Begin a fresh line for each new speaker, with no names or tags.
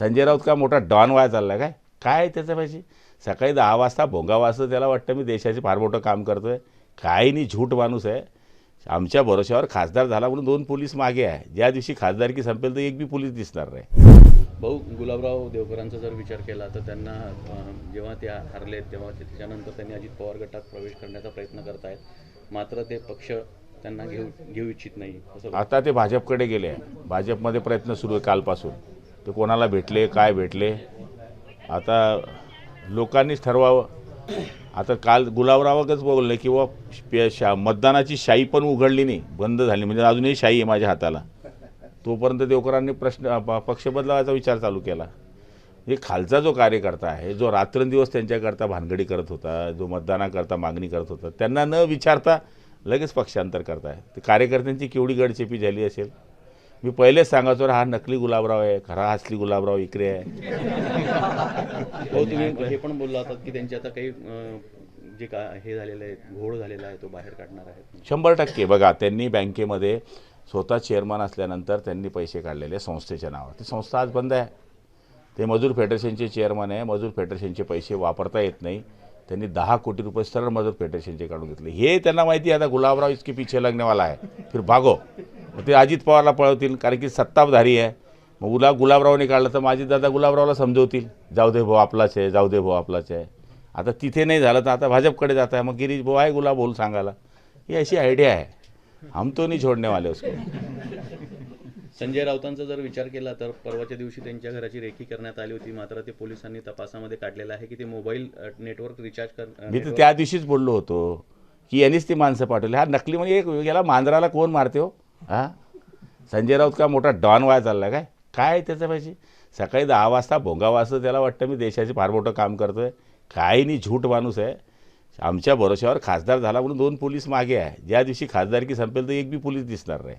संजय राऊत का मोठा डॉन व्हाय चालला काय? काय आहे त्याचं पाहिजे सकाळी दहा वाजता भोंगा वाजता त्याला वाटतं मी देशाचे फार मोठं काम करतो आहे काही नाही झूट माणूस आहे. आमच्या भरोश्यावर खासदार झाला म्हणून दोन पोलीस मागे आहे. ज्या दिवशी खासदारकी संपेल तर एक बी पोलीस दिसणार नाही.
भाऊ गुलाबराव देवकरांचा जर विचार केला तर त्यांना जेव्हा ते हरलेत तेव्हा ते- त्याच्यानंतर त्यांनी अजित पवार गटात प्रवेश करण्याचा प्रयत्न करतायत. मात्र ते पक्ष त्यांना घेऊ घेऊ इच्छित नाही. असं
आता ते भाजपकडे गेले. आहे भाजपमध्ये प्रयत्न सुरू आहे कालपासून. ते कोणाला भेटले काय भेटले? आता लोकांनीच ठरवावं. आता काल गुलाबरावकच बोललं की बा शा मतदानाची शाई पण उघडली नाही बंद झाली. म्हणजे अजूनही शाई आहे माझ्या हाताला. तोपर्यंत देवकरांनी प्रश्न प- पक्ष बदलावायचा विचार चालू केला. हे खालचा जो कार्यकर्ता आहे जो रात्रंदिवस त्यांच्याकरता भानगडी करत होता जो मतदानाकरता मागणी करत होता त्यांना न विचारता लगेच पक्षांतर करताय. ते कार्यकर्त्यांची केवढी गडचेपी झाली असेल? मी पहिलेच सांगायचो रे हा नकली गुलाबराव आहे खरा असली गुलाबराव इकडे आहे.
तुम्ही हे पण बोलला होतात की त्यांचे आता काही जे का हे झालेलं आहे घोळ झालेला आहे तो बाहेर काढणार आहे.
शंभर टक्के. बघा त्यांनी बँकेमध्ये स्वतः चेअरमन असल्यानंतर त्यांनी पैसे काढलेले संस्थेच्या नावावर. ती संस्था आज बंद आहे. ते मजूर फेडरेशनचे चेअरमन आहे. मजूर फेडरेशनचे पैसे वापरता येत नाही. त्यांनी दहा कोटी रुपये सरळ मजूर फेडरेशनचे काढून घेतले. हे त्यांना माहिती आहे आता गुलाबराव इसके पीछे लगनेवाला आहे. फिर भागो. मग ते अजित पवारला पळवतील कारण की सत्ताधारी आहे. मग गुलाब गुलाबरावने काढलं तर माझी दादा गुलाबरावला समजवतील. जाऊ दे भाऊ आपलाच आहे जाऊ दे भाऊ आपलाच आहे. आता तिथे नाही झालं तर आता भाजपकडे जात आहे. मग गिरीश भाऊ आहे गुलाब बोल सांगायला. ही अशी आयडिया आहे. हम तो नहीं छोड़ने वाले उसको.
संजय राऊतांचा जर विचार केला तर परवाच्या दिवशी त्यांच्या घराची रेखी करण्यात आली होती. मात्र ते पोलिसांनी तपासामध्ये काढलेलं आहे की ते मोबाईल नेटवर्क रिचार्ज कर
मी तर त्या दिवशीच बोललो होतो की यांनीच ती माणसं पाठवली. हा नकली म्हणजे एक याला मांजराला कोण मारते हो? हा? संजय राऊत का मोठा डॉन व्हाय चालला काय? काय आहे त्याचं पाहिजे सकाळी दहा वाजता भोंगा वाजता त्याला वाटतं मी देशाचे फार मोठं काम करतो आहे काही नाही झूट माणूस आहे. आमच्या भरोश्यावर खासदार झाला म्हणून दोन पोलीस मागे आहे. ज्या दिवशी खासदारकी संपेल तर एक बी पोलीस दिसणार नाही.